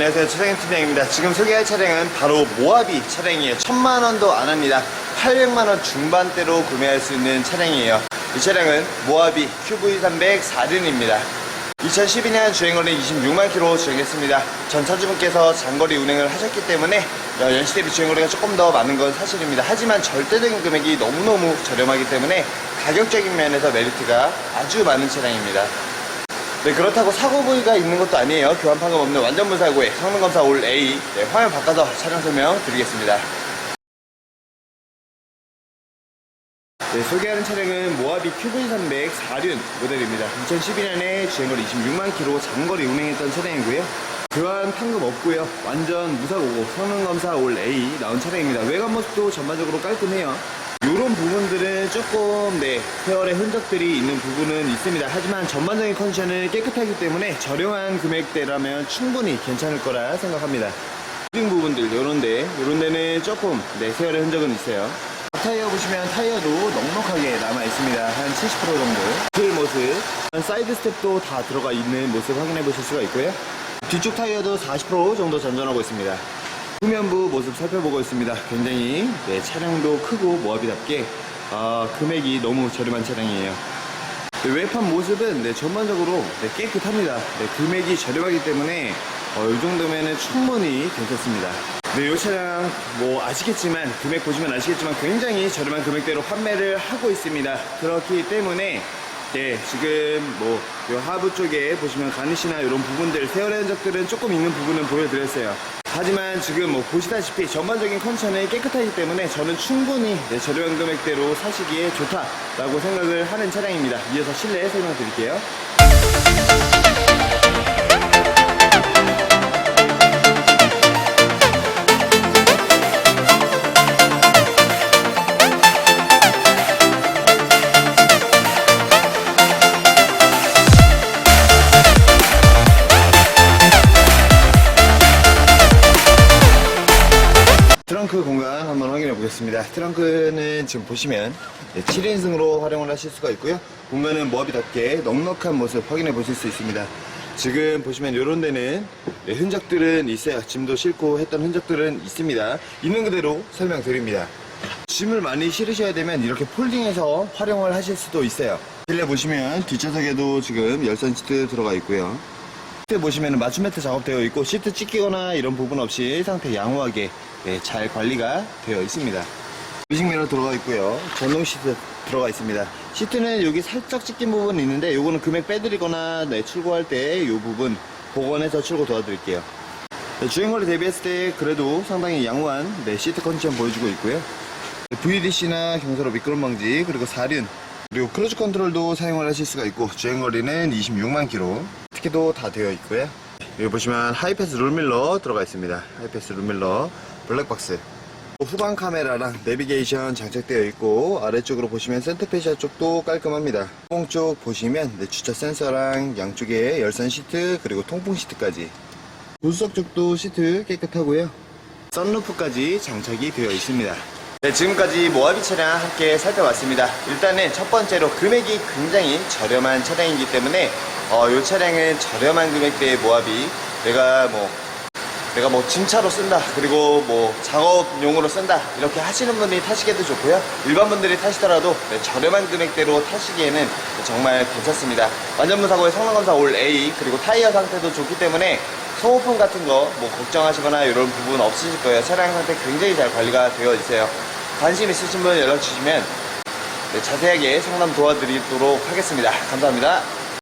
안녕하세요. 최상현 팀장입니다. 지금 소개할 차량은 바로 모하비 차량이에요. 천만 원도 안 합니다. 800만 원 중반대로 구매할 수 있는 차량이에요. 이 차량은 모하비 QV300 4륜입니다. 2012년 주행거리 26만 킬로 주행했습니다. 전 차주분께서 장거리 운행을 하셨기 때문에 어, 연시 대비 주행거리가 조금 더 많은 건 사실입니다. 하지만 절대적인 금액이 너무너무 저렴하기 때문에 가격적인 면에서 메리트가 아주 많은 차량입니다. 네, 그렇다고 사고 부위가 있는 것도 아니에요. 교환 판금 없는 완전 무사고에 성능 검사 올 A. 네, 화면 바꿔서 차량 설명 드리겠습니다. 네, 소개하는 차량은 모하비 QV300 4륜 모델입니다. 2012년에 주행거리 26만 킬로 장거리 운행했던 차량이고요. 교환 판금 없고요. 완전 무사고고 성능 검사 올 A 나온 차량입니다. 외관 모습도 전반적으로 깔끔해요. 이런 부분들은 조금 네 세월의 흔적들이 있는 부분은 있습니다. 하지만 전반적인 컨디션은 깨끗하기 때문에 저렴한 금액대라면 충분히 괜찮을 거라 생각합니다. 등 부분들 요런데 요런 데는 조금 네 세월의 흔적은 있어요. 타이어 보시면 타이어도 넉넉하게 남아 있습니다. 한 70% 정도. 그 모습, 사이드 스텝도 다 들어가 있는 모습 확인해 보실 수가 있고요. 뒤쪽 타이어도 40% 정도 전전하고 있습니다. 후면부 모습 살펴보고 있습니다. 굉장히 네, 차량도 크고 모하비답게 아, 금액이 너무 저렴한 차량이에요. 네, 외판 모습은 네, 전반적으로 네, 깨끗합니다. 네, 금액이 저렴하기 때문에 어, 이 정도면 충분히 괜찮습니다. 네, 이 차량 뭐 아시겠지만 금액 보시면 아시겠지만 굉장히 저렴한 금액대로 판매를 하고 있습니다. 그렇기 때문에 네, 지금 뭐, 요 하부 쪽에 보시면 가니시나 이런 부분들, 세월의 흔적들은 조금 있는 부분은 보여드렸어요. 하지만 지금 뭐 보시다시피 전반적인 컨디션이 깨끗하기 때문에 저는 충분히 네, 저렴한 금액대로 사시기에 좋다라고 생각을 하는 차량입니다. 이어서 실내 설명드릴게요. 트렁크 공간 한번 확인해 보겠습니다. 트렁크는 지금 보시면 7인승으로 활용을 하실 수가 있고요. 보면은 모하비답게 넉넉한 모습 확인해 보실 수 있습니다. 지금 보시면 이런 데는 네, 흔적들은 있어요. 짐도 싣고 했던 흔적들은 있습니다. 있는 그대로 설명드립니다. 짐을 많이 실으셔야 되면 이렇게 폴딩해서 활용을 하실 수도 있어요. 실내 보시면 뒷좌석에도 지금 열선 시트 들어가 있고요. 시트 보시면 맞춤 매트 작업되어 있고 시트 찢기거나 이런 부분 없이 상태 양호하게 네, 잘 관리가 되어 있습니다. 뮤직 미러 들어가 있고요. 전동 시트 들어가 있습니다. 시트는 여기 살짝 찢긴 부분이 있는데 요거는 금액 빼드리거나 네, 출고할 때 이 부분 복원해서 출고 도와드릴게요. 네, 주행거리 대비했을 때 그래도 상당히 양호한 네, 시트 컨디션 보여주고 있고요. VDC나 경사로 미끄럼 방지 그리고 사륜 그리고 크루즈 컨트롤도 사용을 하실 수가 있고 주행거리는 26만 킬 로 티켓도 다 되어 있고요. 여기 보시면 하이패스 룰밀러 들어가 있습니다. 하이패스 룰밀러 블랙박스. 후방 카메라랑 내비게이션 장착되어 있고 아래쪽으로 보시면 센터페시아 쪽도 깔끔합니다. 뽕쪽 보시면 네, 주차 센서랑 양쪽에 열선 시트 그리고 통풍 시트까지. 우수석 쪽도 시트 깨끗하고요. 썬루프까지 장착이 되어 있습니다. 네, 지금까지 모하비 차량 함께 살펴봤습니다. 일단은 첫 번째로 금액이 굉장히 저렴한 차량이기 때문에 어, 이 차량은 저렴한 금액대의 모하비 내가 뭐 내가 뭐 짐차로 쓴다. 그리고 뭐 작업용으로 쓴다. 이렇게 하시는 분이 타시기도 좋고요. 일반 분들이 타시더라도 네, 저렴한 금액대로 타시기에는 정말 괜찮습니다. 완전 무사고의 성능검사 올 A 그리고 타이어 상태도 좋기 때문에 소모품 같은 거 뭐 걱정하시거나 이런 부분 없으실 거예요. 차량 상태 굉장히 잘 관리가 되어 있어요. 관심 있으신 분 연락 주시면 네, 자세하게 상담 도와드리도록 하겠습니다. 감사합니다